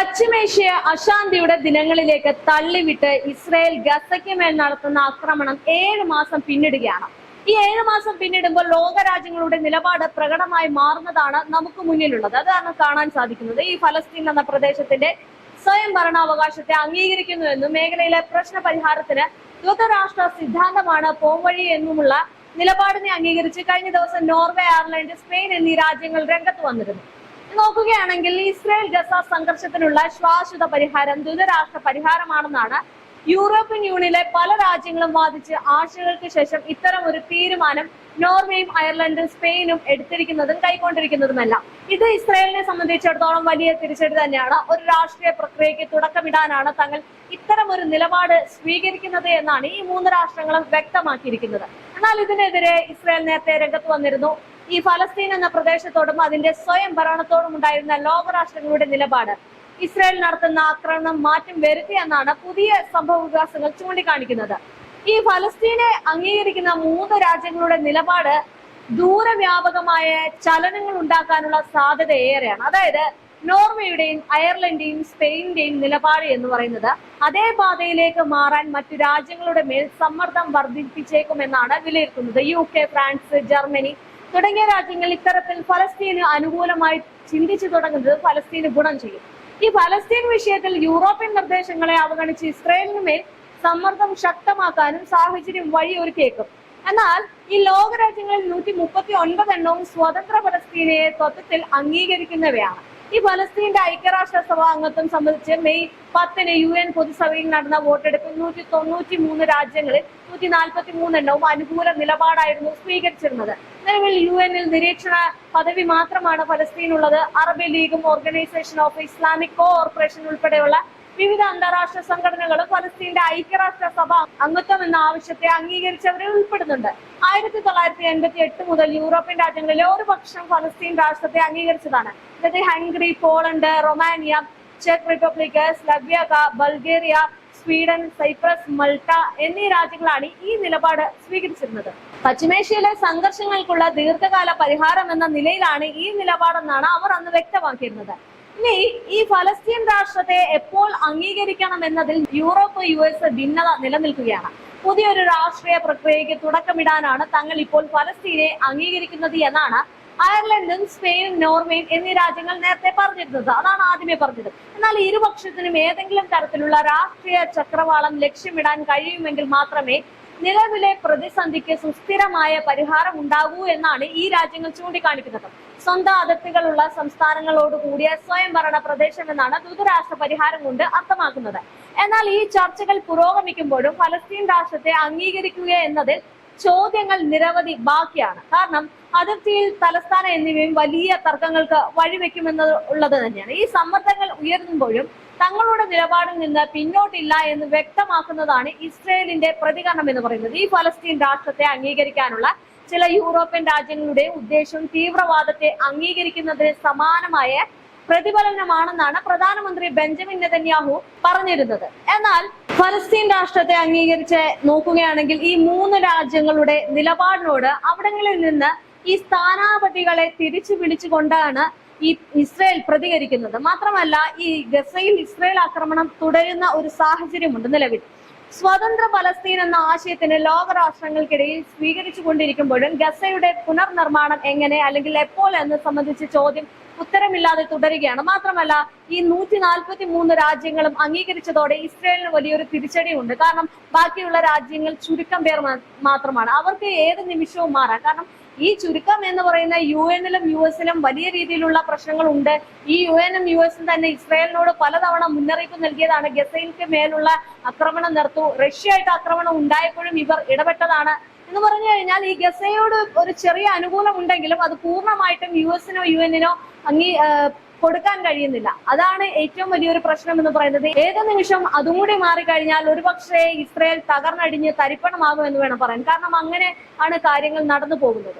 പശ്ചിമേഷ്യ അശാന്തിയുടെ ദിനങ്ങളിലേക്ക് തള്ളിവിട്ട് Israel ഗസയ്ക്ക് മേൽ നടത്തുന്ന ആക്രമണം ഏഴ് മാസം പിന്നിടുകയാണ്. ഈ ഏഴ് മാസം പിന്നിടുമ്പോൾ ലോകരാജ്യങ്ങളുടെ നിലപാട് പ്രകടമായി മാറുന്നതാണ് നമുക്ക് മുന്നിലുള്ളത്. അതാണ് കാണാൻ സാധിക്കുന്നത് ഈ ഫലസ്തീൻ എന്ന പ്രദേശത്തിന്റെ സ്വയം ഭരണാവകാശത്തെ അംഗീകരിക്കുന്നുവെന്നും മേഖലയിലെ പ്രശ്ന പരിഹാരത്തിന് ദ്രുതരാഷ്ട്ര സിദ്ധാന്തമാണ് പോംവഴി എന്നുമുള്ള നിലപാടിനെ അംഗീകരിച്ച് കഴിഞ്ഞ ദിവസം നോർവേ അയർലൻഡ് സ്പെയിൻ എന്നീ രാജ്യങ്ങൾ രംഗത്ത് വന്നിരുന്നു. നോക്കുകയാണെങ്കിൽ ഇസ്രായേൽ ഗസ സംഘർഷത്തിനുള്ള ശാശ്വത പരിഹാരം ദ്രുതരാഷ്ട്ര പരിഹാരമാണെന്നാണ് യൂറോപ്യൻ യൂണിയനിലെ പല രാജ്യങ്ങളും വാദിച്ച് ആഴ്ചകൾക്ക് ശേഷം ഇത്തരം ഒരു തീരുമാനം നോർവേയും അയർലൻഡും സ്പെയിനും എടുത്തിരിക്കുന്നതും കൈക്കൊണ്ടിരിക്കുന്നതുമല്ല. ഇത് ഇസ്രായേലിനെ സംബന്ധിച്ചിടത്തോളം വലിയ തിരിച്ചടി തന്നെയാണ്. ഒരു രാഷ്ട്രീയ പ്രക്രിയയ്ക്ക് തുടക്കമിടാനാണ് തങ്ങൾ ഇത്തരം ഒരു നിലപാട് സ്വീകരിക്കുന്നത് എന്നാണ് ഈ മൂന്ന് രാഷ്ട്രങ്ങളും വ്യക്തമാക്കിയിരിക്കുന്നത്. എന്നാൽ ഇതിനെതിരെ ഇസ്രായേൽ നേരത്തെ രംഗത്ത് വന്നിരുന്നു. ഈ ഫലസ്തീൻ എന്ന പ്രദേശത്തോടും അതിന്റെ സ്വയം ഭരണത്തോടും ഉണ്ടായിരുന്ന ലോകരാഷ്ട്രങ്ങളുടെ നിലപാട്. ഇസ്രായേൽ നടത്തുന്ന ആക്രമണം മാറ്റം വരുത്തി എന്നാണ് പുതിയ സംഭവ വികാസങ്ങൾ ചൂണ്ടിക്കാണിക്കുന്നത്. ഈ ഫലസ്തീനെ അംഗീകരിക്കുന്ന മൂന്ന് രാജ്യങ്ങളുടെ നിലപാട് ദൂരവ്യാപകമായ ചലനങ്ങൾ ഉണ്ടാക്കാനുള്ള സാധ്യത ഏറെയാണ്. അതായത് നോർവേയുടെയും അയർലൻഡിന്റെയും സ്പെയിനിന്റെയും നിലപാട് എന്ന് പറയുന്നത് അതേ പാതയിലേക്ക് മാറാൻ മറ്റു രാജ്യങ്ങളുടെ മേൽ സമ്മർദ്ദം വർദ്ധിപ്പിച്ചേക്കുമെന്നാണ് വിലയിരുത്തുന്നത്. യു കെ ഫ്രാൻസ് ജർമ്മനി തുടങ്ങിയ രാജ്യങ്ങൾ ഇത്തരത്തിൽ ഫലസ്തീന് അനുകൂലമായി ചിന്തിച്ചു തുടങ്ങുന്നത് ഫലസ്തീന് ഗുണം ചെയ്യും. ഈ ഫലസ്തീൻ വിഷയത്തിൽ യൂറോപ്യൻ നിർദ്ദേശങ്ങളെ അവഗണിച്ച് ഇസ്രയേലിന് മേൽ സമ്മർദ്ദം ശക്തമാക്കാനും സാഹചര്യം വഴിയൊരുക്കിയേക്കും എന്നാൽ ഈ ലോകരാജ്യങ്ങളിൽ നൂറ്റി മുപ്പത്തി ഒൻപത് എണ്ണവും സ്വതന്ത്ര ഫലസ്തീനയെ തത്വത്തിൽ അംഗീകരിക്കുന്നവയാണ്. ഈ ഫലസ്തീന്റെ ഐക്യരാഷ്ട്ര സഭ അംഗത്വം സംബന്ധിച്ച് മെയ് പത്തിന് യു എൻ പൊതുസഭയിൽ നടന്ന വോട്ടെടുപ്പിൽ നൂറ്റി തൊണ്ണൂറ്റി മൂന്ന് രാജ്യങ്ങളിൽ നൂറ്റി നാൽപ്പത്തി മൂന്നെണ്ണവും അനുകൂല നിലപാടായിരുന്നു സ്വീകരിച്ചിരുന്നത്. നിലവിൽ യു എനിൽ നിരീക്ഷണ പദവി മാത്രമാണ് ഫലസ്തീനുള്ളത്. അറബ് ലീഗും ഓർഗനൈസേഷൻ ഓഫ് ഇസ്ലാമിക് കോർപ്പറേഷൻ ഉൾപ്പെടെയുള്ള വിവിധ അന്താരാഷ്ട്ര സംഘടനകളും ഫലസ്തീന്റെ ഐക്യരാഷ്ട്ര സഭ അംഗത്വം എന്ന ആവശ്യത്തെ അംഗീകരിച്ചവരിൽ ഉൾപ്പെടുന്നുണ്ട്. ആയിരത്തി തൊള്ളായിരത്തി എൺപത്തി എട്ട് മുതൽ യൂറോപ്യൻ രാജ്യങ്ങളിലെ ഒരു പക്ഷം ഫലസ്തീൻ രാഷ്ട്രത്തെ അംഗീകരിച്ചതാണ്. അതായത് Hungary Poland Romania check Republic Slovakia Bulgaria Sweden Cyprus Malta എന്നീ രാജ്യങ്ങളാണ് ഈ നിലപാട് സ്വീകരിച്ചിരുന്നത്. പശ്ചിമേഷ്യയിലെ സംഘർഷങ്ങൾക്കുള്ള ദീർഘകാല പരിഹാരം എന്ന നിലയിലാണ് ഈ നിലപാടെന്നാണ് അവർ അന്ന് വ്യക്തമാക്കിയിരുന്നത്. ഇനി ഈ ഫലസ്തീൻ രാഷ്ട്രത്തെ എപ്പോൾ അംഗീകരിക്കണം എന്നതിൽ യൂറോപ്പ് യു എസ് ഭിന്നത നിലനിൽക്കുകയാണ്. പുതിയൊരു രാഷ്ട്രീയ പ്രക്രിയയ്ക്ക് തുടക്കമിടാനാണ് തങ്ങൾ ഇപ്പോൾ ഫലസ്തീനെ അംഗീകരിക്കുന്നത് എന്നാണ് അയർലൻഡും സ്പെയിനും നോർവേയും എന്നീ രാജ്യങ്ങൾ നേരത്തെ പറഞ്ഞിരുന്നത്. അതാണ് ആദ്യമേ പറഞ്ഞത്. എന്നാൽ ഇരുപക്ഷത്തിനും ഏതെങ്കിലും തരത്തിലുള്ള രാഷ്ട്രീയ ചക്രവാളം ലക്ഷ്യമിടാൻ കഴിയുമെങ്കിൽ മാത്രമേ നിലവിലെ പ്രതിസന്ധിക്ക് സുസ്ഥിരമായ പരിഹാരം ഉണ്ടാകൂ എന്നാണ് ഈ രാജ്യങ്ങൾ ചൂണ്ടിക്കാണിക്കുന്നത്. സ്വന്തം അതിർത്തികളുള്ള സംസ്ഥാനങ്ങളോട് കൂടിയ സ്വയംഭരണ പ്രദേശം എന്നാണ് ദ്രുതരാഷ്ട്ര പരിഹാരം കൊണ്ട് അർത്ഥമാക്കുന്നത്. എന്നാൽ ഈ ചർച്ചകൾ പുരോഗമിക്കുമ്പോഴും ഫലസ്തീൻ രാഷ്ട്രത്തെ അംഗീകരിക്കുക എന്നതിൽ ചോദ്യങ്ങൾ നിരവധി ബാക്കിയാണ്. കാരണം അതിർത്തിയിൽ തലസ്ഥാനം എന്നിവയും വലിയ തർക്കങ്ങൾക്ക് വഴിവെക്കുമെന്നുള്ളത് തന്നെയാണ്. ഈ സമ്മർദ്ദങ്ങൾ ഉയരുമ്പോഴും തങ്ങളുടെ നിലപാടിൽ നിന്ന് പിന്നോട്ടില്ല എന്ന് വ്യക്തമാക്കുന്നതാണ് ഇസ്രയേലിന്റെ പ്രതികരണം എന്ന് പറയുന്നത്. ഈ ഫലസ്തീൻ രാഷ്ട്രത്തെ അംഗീകരിക്കാനുള്ള ചില യൂറോപ്യൻ രാജ്യങ്ങളുടെ ഉദ്ദേശം തീവ്രവാദത്തെ അംഗീകരിക്കുന്നതിന് സമാനമായ പ്രതിഫലനമാണെന്നാണ് പ്രധാനമന്ത്രി ബെഞ്ചമിൻ നെതന്യാഹു പറഞ്ഞിരുന്നത്. എന്നാൽ ഫലസ്തീൻ രാഷ്ട്രത്തെ അംഗീകരിച്ച് നോക്കുകയാണെങ്കിൽ ഈ മൂന്ന് രാജ്യങ്ങളുടെ നിലപാടിനോട് അവിടങ്ങളിൽ നിന്ന് ഈ സ്ഥാനാപതികളെ തിരിച്ചു വിളിച്ചുകൊണ്ടാണ് ഈ ഇസ്രയേൽ പ്രതികരിക്കുന്നത്. മാത്രമല്ല ഈ ഗസയിൽ ഇസ്രയേൽ ആക്രമണം തുടരുന്ന ഒരു സാഹചര്യമുണ്ട് നിലവിൽ. സ്വതന്ത്ര പലസ്തീൻ എന്ന ആശയത്തിന് ലോകരാഷ്ട്രങ്ങൾക്കിടയിൽ സ്വീകരിച്ചു കൊണ്ടിരിക്കുമ്പോഴും ഗസയുടെ പുനർനിർമ്മാണം എങ്ങനെ അല്ലെങ്കിൽ എപ്പോൾ എന്ന് സംബന്ധിച്ച് ചോദ്യം ഉത്തരമില്ലാതെ തുടരുകയാണ്. മാത്രമല്ല ഈ നൂറ്റി നാൽപ്പത്തി മൂന്ന് രാജ്യങ്ങളും അംഗീകരിച്ചതോടെ ഇസ്രയേലിന് വലിയൊരു തിരിച്ചടിയുണ്ട്. കാരണം ബാക്കിയുള്ള രാജ്യങ്ങൾ ചുരുക്കം പേർ മാത്രമാണ്. അവർക്ക് ഏത് നിമിഷവും മാറാം. കാരണം ഈ ചുരുക്കം എന്ന് പറയുന്ന യു എന്നിലും യു എസിലും വലിയ രീതിയിലുള്ള പ്രശ്നങ്ങൾ ഉണ്ട് ഈ യു എനും യു എസും തന്നെ ഇസ്രായേലിനോട് പലതവണ മുന്നറിയിപ്പ് നൽകിയതാണ്. ഗസയിൽക്ക് മേലുള്ള ആക്രമണം നിർത്തൂ. റഷ്യയായിട്ട് ആക്രമണം ഉണ്ടായപ്പോഴും ഇവർ ഇടപെട്ടതാണ്. എന്ന് പറഞ്ഞു കഴിഞ്ഞാൽ ഈ ഗസയോട് ഒരു ചെറിയ അനുകൂലം ഉണ്ടെങ്കിലും അത് പൂർണമായിട്ടും യു എസിനോ യു എന്നിനോ അംഗീ കൊടുക്കാൻ കഴിയുന്നില്ല. അതാണ് ഏറ്റവും വലിയൊരു പ്രശ്നം എന്ന് പറയുന്നത്. ഏത് നിമിഷം അതും കൂടി മാറിക്കഴിഞ്ഞാൽ ഒരുപക്ഷേ ഇസ്രയേൽ തകർന്നടിഞ്ഞ് തരിപ്പണമാകും എന്ന് വേണം പറയാൻ. കാരണം അങ്ങനെ ആണ് കാര്യങ്ങൾ നടന്നു പോകുന്നത്.